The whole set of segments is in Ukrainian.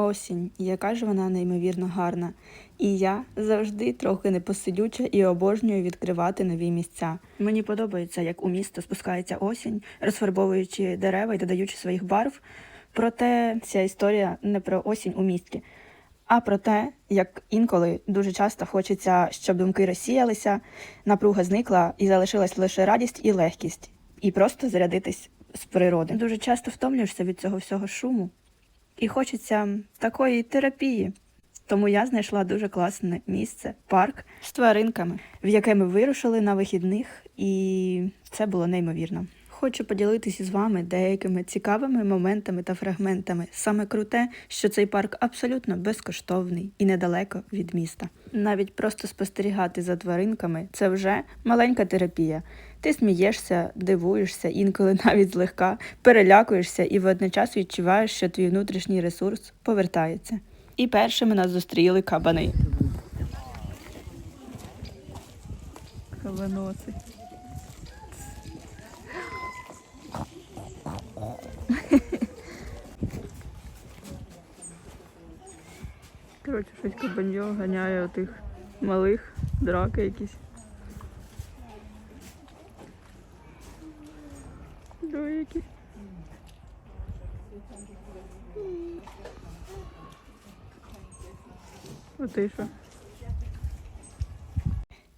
Осінь, яка ж вона неймовірно гарна. І я завжди трохи непосидюча і обожнюю відкривати нові місця. Мені подобається, як у місто спускається осінь, розфарбовуючи дерева і додаючи своїх барв. Проте ця історія не про осінь у місті, а про те, як інколи дуже часто хочеться, щоб думки розсіялися, напруга зникла і залишилась лише радість і легкість, і просто зарядитись з природи. Дуже часто втомлюєшся від цього всього шуму, і хочеться такої терапії. Тому я знайшла дуже класне місце, парк з тваринками, в яке ми вирушили на вихідних, і це було неймовірно. Хочу поділитися з вами деякими цікавими моментами та фрагментами. Саме круте, що цей парк абсолютно безкоштовний і недалеко від міста. Навіть просто спостерігати за тваринками це вже маленька терапія. Ти смієшся, дивуєшся, інколи навіть злегка перелякуєшся і водночас відчуваєш, що твій внутрішній ресурс повертається. І першими нас зустріли кабани. Кабаноси. Щось кабаньо ганяє отих малих, драки якісь. Диви які. А?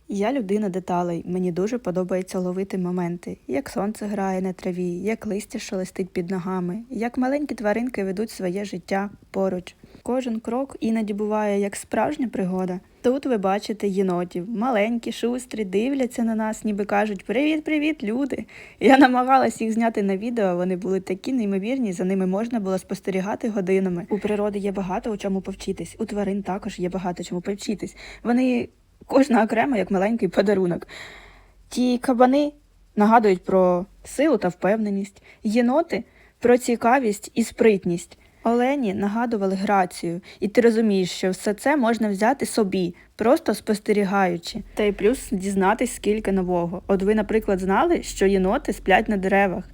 Я людина деталей. Мені дуже подобається ловити моменти, як сонце грає на траві, як листя шелестить під ногами, як маленькі тваринки ведуть своє життя поруч. Кожен крок іноді буває як справжня пригода. Тут ви бачите єнотів, маленькі, шустрі, дивляться на нас, ніби кажуть Привіт, привіт, люди. Я намагалась їх зняти на відео. Вони були такі неймовірні, за ними можна було спостерігати годинами. У природи є багато у чому повчитись. У тварин також є багато чому повчитись. Вони кожна окремо як маленький подарунок. Ті кабани нагадують про силу та впевненість, єноти про цікавість і спритність. Олені нагадували грацію, і ти розумієш, що все це можна взяти собі, просто спостерігаючи. Та й плюс дізнатись скільки нового. От ви, наприклад, знали, що єноти сплять на деревах,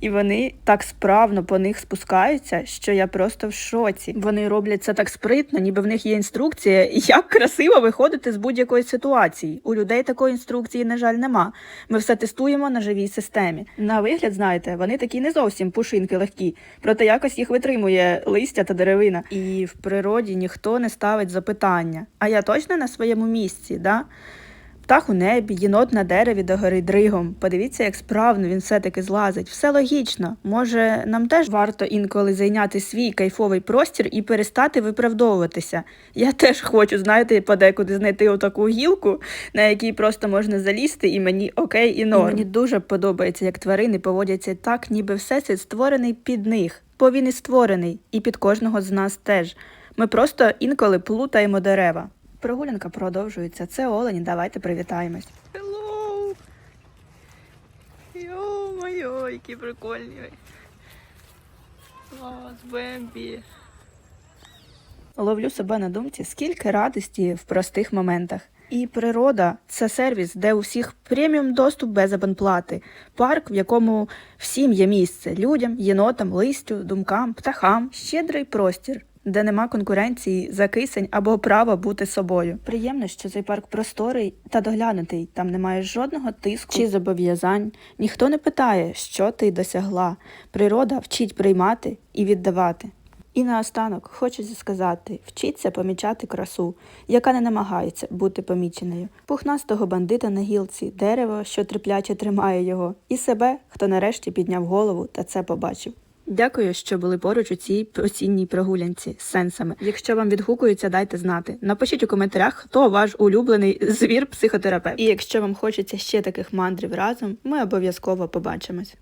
і вони так справно по них спускаються, що я просто в шоці. Вони роблять це так спритно, ніби в них є інструкція, як красиво виходити з будь-якої ситуації. У людей такої інструкції, на жаль, нема. Ми все тестуємо на живій системі. На вигляд, знаєте, вони такі не зовсім пушинки легкі, проте якось їх витримує листя та деревина. І в природі ніхто не ставить запитання. А я точно на своєму місці, да? Птах у небі, єнот на дереві догори дригом. Подивіться, як справно він все-таки злазить. Все логічно. Може, нам теж варто інколи зайняти свій кайфовий простір і перестати виправдовуватися. Я теж хочу, знаєте, подекуди знайти отаку гілку, на якій просто можна залізти, і мені окей і норм. І мені дуже подобається, як тварини поводяться так, ніби всесвіт створений під них. Бо він і створений, і під кожного з нас теж. Ми просто інколи плутаємо дерева. Прогулянка продовжується. Це олені, давайте привітаємось. Hello! Йо-моє, які прикольні. Клас, Бембі. Ловлю себе на думці, скільки радості в простих моментах. І природа це сервіс, де у всіх преміум доступ без абонплати, парк, в якому всім є місце людям, єнотам, листю, думкам, птахам, щедрий простір, де нема конкуренції за кисень або права бути собою. Приємно, що цей парк просторий та доглянутий. Там немає жодного тиску чи зобов'язань. Ніхто не питає, що ти досягла. Природа вчить приймати і віддавати. І наостанок хочеться сказати: вчіться помічати красу, яка не намагається бути поміченою, пухнастого бандита на гілці, дерево, що терпляче тримає його, і себе, хто нарешті підняв голову та це побачив. Дякую, що були поруч у цій осінній прогулянці з сенсами. Якщо вам відгукується, дайте знати. Напишіть у коментарях, хто ваш улюблений звір-психотерапевт. І якщо вам хочеться ще таких мандрів разом, ми обов'язково побачимось.